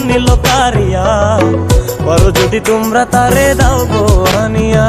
নিল কারিয়া পারো যদি তোমরা তারে দাও গো আনিয়া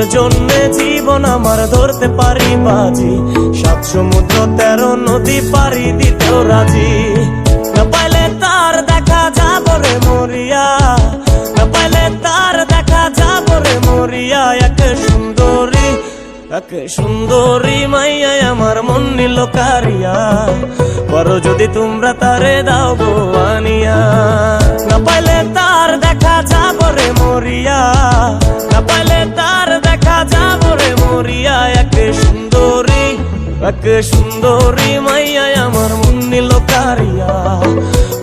তার জন্যে জীবন আমার ধরতে পারি বাজি। সাত সমুদ্র, তেরো নদী পারি দিতেও রাজি। না পাইলে তার দেখা যাব রে মরিয়া। না পাইলে তার দেখা যাব রে মরিয়া। এক সুন্দরী এক সুন্দরী মাইয়া আমার মন নিল কারিয়া। করো যদি তোমরা তারে দাও গো আনিয়া রে এক সুন্দরী এক সুন্দরী মাইয়া আমার মন নিল কারিয়া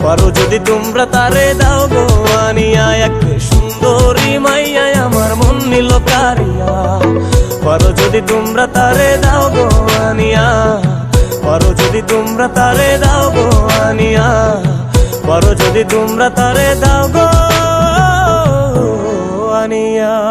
পারো যদি তোমরা তারে দাও গো, আনিয়া এক সুন্দরী মাইয়া আমার মন নিল কারিয়া পারো যদি তোমরা তারে দাও গো, আনিয়া। পারো যদি তোমরা তারে দাও গো, আনিয়া। পারো যদি তোমরা তারে দাও গো, আনিয়া।